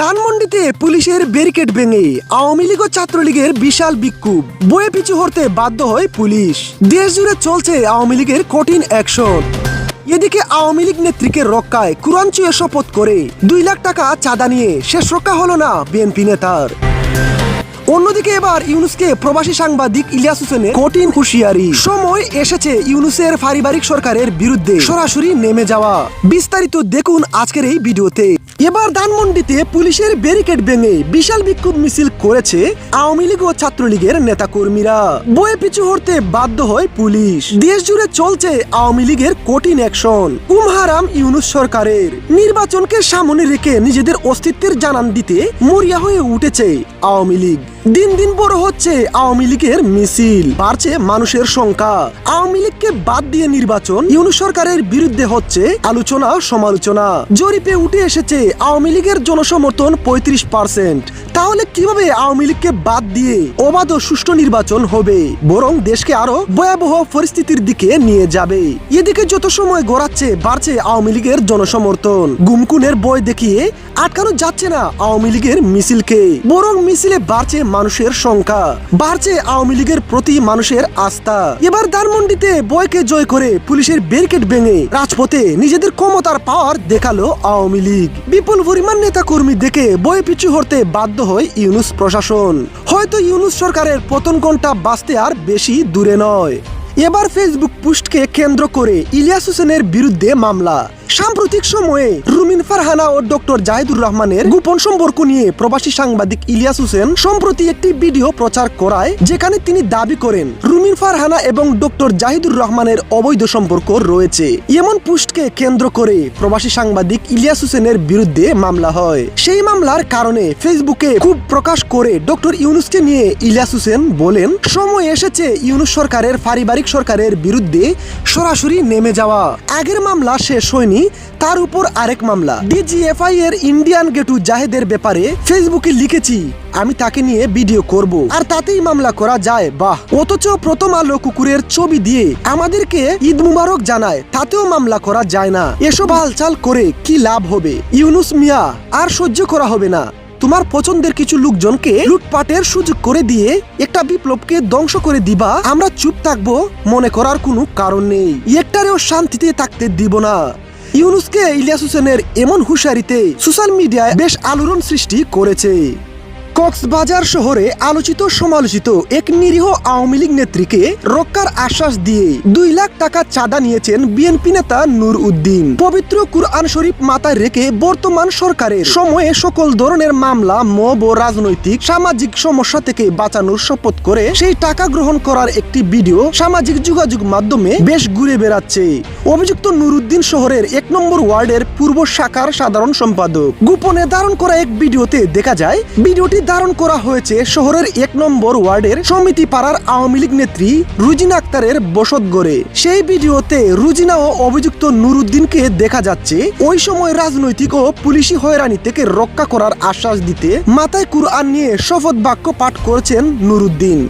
ধানমন্ডিতে পুলিশের ব্যারিকেড ভেঙে আওয়ামী লীগ ও ছাত্রলীগের বিশাল বিক্ষোভ। বয়ে পিছু হতে বাধ্য হয় পুলিশ। দেশ জুড়ে চলছে আওয়ামী লীগের কঠিন অ্যাকশন। এদিকে আওয়ামী লীগ নেত্রীকে রক্ষায় কোরআন শপথ করে দুই লাখ টাকা চাঁদা নিয়ে শেষ রক্ষা হলো না বিএনপি নেতার। অন্যদিকে এবার ইউনুসকে প্রবাসী সাংবাদিক ইলিয়াস হোসেনের কঠিন হুঁশিয়ারি। সময় এসেছে ইউনুসের পারিবারিক সরকারের বিরুদ্ধে সরাসরি নেমে যাওয়া। বিস্তারিত দেখুন আজকের এই ভিডিওতে। এবার ধানমন্ডিতে পুলিশের ব্যারিকেড ভেঙে বিশাল বিক্ষোভ মিছিল করেছে আওয়ামী লীগ ও ছাত্রলীগের নেতাকর্মীরা। বয়ে পিছু হতে বাধ্য হয় পুলিশ। দেশ জুড়ে চলছে আওয়ামী লীগের কঠিন অ্যাকশন। কুমহারাম ইউনুস সরকারের নির্বাচনকে সামনে রেখে নিজেদের অস্তিত্বের জানান দিতে মরিয়া হয়ে উঠেছে আওয়ামী লীগ। দিন দিন বড় হচ্ছে আওয়ামী লীগের মিছিল। বাড়ছে মানুষের সংখ্যা। আওয়ামী লীগকে বাদ দিয়ে নির্বাচন ইউনু সরকারের বিরুদ্ধে হচ্ছে আলোচনা সমালোচনা জরিপে উঠে এসেছে, আওয়ামী লীগের জনসমর্থন পঁয়ত্রিশ পার্সেন্ট। তাহলে কীভাবে আওয়ামী লীগকে বাদ দিয়ে অবাধ ও সুষ্ঠু নির্বাচন হবে? বরং দেশকে আরও ভয়াবহ পরিস্থিতির দিকে নিয়ে যাবে। এদিকে যত সময় গড়াচ্ছে, বাড়ছে আওয়ামী লীগের জনসমর্থন। গুমকুনের বয় দেখিয়ে আটকানো যাচ্ছে না আওয়ামী লীগের মিছিলকে। বরং মিছিলে বাড়ছে মানুষের সংখ্যা। বাড়ছে আওয়ামী লীগের প্রতি মানুষের আস্থা। এবার ধানমন্ডিতে বয়কে জয় করে পুলিশের ব্যারিকেড ভেঙে রাজপথে নিজেদের ক্ষমতার পাওয়ার দেখাল আওয়ামী লীগ। বিপুল পরিমাণ নেতা কর্মী দেখে বয়ে পিছু হতে বাধ্য হয় ইউনুস প্রশাসন। হয়তো ইউনুস সরকারের পতন ঘণ্টা বাঁচতে আর বেশি দূরে নয়। এবার ফেসবুক পোস্টকে কেন্দ্র করে ইলিয়াস হোসেনের বিরুদ্ধে মামলা। সাম্প্রতিক সময়ে রুমিন ফারহানা ও ডক্টর জাহিদুর রহমানের গোপন সম্পর্ক নিয়ে প্রবাসী সাংবাদিক ইলিয়াস হোসেন সম্প্রতি একটি ভিডিও প্রচার করায়, যেখানে তিনি দাবি করেন রুমিন ফারহানা এবং ডক্টর জাহিদুর রহমানের অবৈধ সম্পর্ক রয়েছে। এমন পোস্টকে কেন্দ্র করে প্রবাসী সাংবাদিক ইলিয়াস হোসেনের বিরুদ্ধে মামলা হয়। সেই মামলার কারণে ফেসবুকে খুব প্রকাশ করে ডক্টর ইউনুসকে নিয়ে ইলিয়াস হোসেন বলেন, সময় এসেছে ইউনুস সরকারের পারিবারিক সরকারের বিরুদ্ধে সরাসরি নেমে যাওয়া। আগের মামলা শেষ হয়নি, তার উপর আরেক মামলা। ডিজিএফআই এর ইন্ডিয়ান গেটু জাহেদের ব্যাপারে ফেসবুকে লিখেছি আমি তাকে নিয়ে ভিডিও করব। আর তাতেই মামলা করা যায়। বাহ! অথচ প্রথম আলো কুকুরের ছবি দিয়ে আমাদেরকে ঈদ মুবারক জানায়, তাতেও মামলা করা যায় না। এসব হালচাল করে কি লাভ হবে? ইউনুস মিয়া, আর সহ্য করা হবে না। তোমার পছন্দের কিছু লোকজনকে লুটপাটের সুযোগ করে দিয়ে একটা বিপ্লবকে ধ্বংস করে দিবা, আমরা চুপ থাকব, মনে করার কোনো কারণ নেই। একটারেও শান্তিতে থাকতে দিব না। ইউনুসকে ইলিয়াস হোসেনের এমন হুঁশিয়ারিতে সোশ্যাল মিডিয়ায় বেশ আলোড়ন সৃষ্টি করেছে। কক্সবাজার শহরে আলোচিত সমালোচিত এক নিরীহ আওয়ামী লীগ নেত্রীকে রক্ষার আশ্বাস দিয়ে দুই লাখ টাকা চাঁদা নিয়েছেন বিএনপি নেতা নূর উদ্দিন। পবিত্র কুরআন শরীফ মাথায় রেখে বর্তমান সরকারের সময়ে সকল ধরনের মামলা, মব ও রাজনৈতিক, সামাজিক সমস্যা থেকে বাঁচানোর শপথ করে সেই টাকা গ্রহণ করার একটি ভিডিও সামাজিক যোগাযোগ মাধ্যমে বেশ ঘুরে বেড়াচ্ছে। অভিযুক্ত নুরুদ্দিন শহরের এক নম্বর ওয়ার্ডের পূর্ব শাখার সাধারণ সম্পাদক। গোপনে ধারণ করা এক ভিডিওতে দেখা যায়, ভিডিওটি ধারণ করা হয়েছে শহরের এক নম্বর ওয়ার্ডের সমিতি পাড়ার আওয়ামী লীগ নেত্রী রুজিনা আক্তারের বসত গড়ে সেই ভিডিওতে রুজিনা ও অভিযুক্ত নুরুদ্দিনকে দেখা যাচ্ছে, ওই সময় রাজনৈতিক ও পুলিশি হয়রানি থেকে রক্ষা করার আশ্বাস দিতে মাথায় কুরআন নিয়ে শপথ বাক্য পাঠ করেছেন নুরুদ্দিন।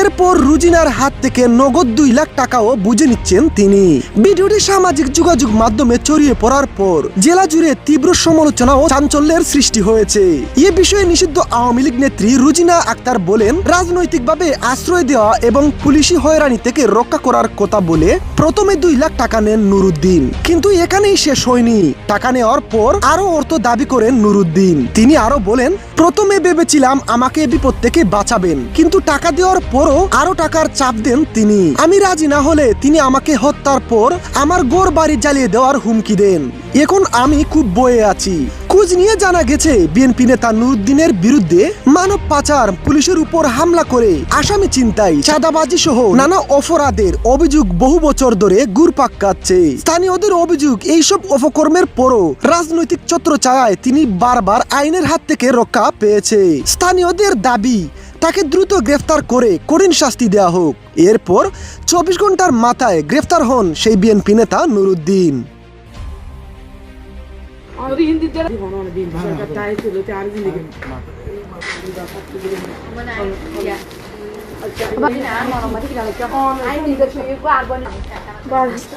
এরপর রুজিনার হাত থেকে নগদ দুই লাখ টাকাও বুঝে নিচ্ছেন তিনি। ভিডিওটি সামাজিক যোগাযোগ মাধ্যমে ছড়িয়ে পড়ার পর জেলা জুড়ে তীব্র সমালোচনা ও চাঞ্চল্যের সৃষ্টি হয়েছে। এ বিষয়ে নিষিদ্ধ আওয়ামী লীগ নেত্রী রুজিনা আক্তার বলেন, রাজনৈতিকভাবে আশ্রয় দেওয়া এবং পুলিশি হয়রানি থেকে রক্ষা করার কথা বলে প্রথমে দুই লাখ টাকা নেন নুরুদ্দিন, কিন্তু এখানেই শেষ হয়নি। টাকা নেওয়ার পর আরও অর্থ দাবি করেন নুরুদ্দিন। তিনি আরও বলেন, প্রথমে ভেবেছিলাম আমাকে বিপদ থেকে বাঁচাবেন, কিন্তু টাকা দেওয়ার পরও আরও টাকার চাপ দেন তিনি। আমি রাজি না হলে তিনি আমাকে হত্যার পর আমার গোর বাড়ি জ্বালিয়ে দেওয়ার হুমকি দেন। এখন আমি খুব বয়ে আছি। খোঁজ নিয়ে জানা গেছে, বিএনপি নেতা নুরুদ্দিনের বিরুদ্ধে মানব পাচার, পুলিশের উপর হামলা করে আসামি চিন্তাই চাঁদাবাজি সহ নানা অপরাধের অভিযোগ বহু বছর ধরে ঘুরপাক কাচ্ছে স্থানীয়দের অভিযোগ, এইসব অপকর্মের পরও রাজনৈতিক ছত্রছায়ায় তিনি বারবার আইনের হাত থেকে রক্ষা পেয়েছে। স্থানীয়দের দাবি তাকে দ্রুত গ্রেফতার করে কঠিন শাস্তি দেওয়া হোক। এরপর চব্বিশ ঘণ্টার মাথায় গ্রেফতার হন সেই বিএনপি নেতা নুরুদ্দিন।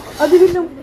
আমাদের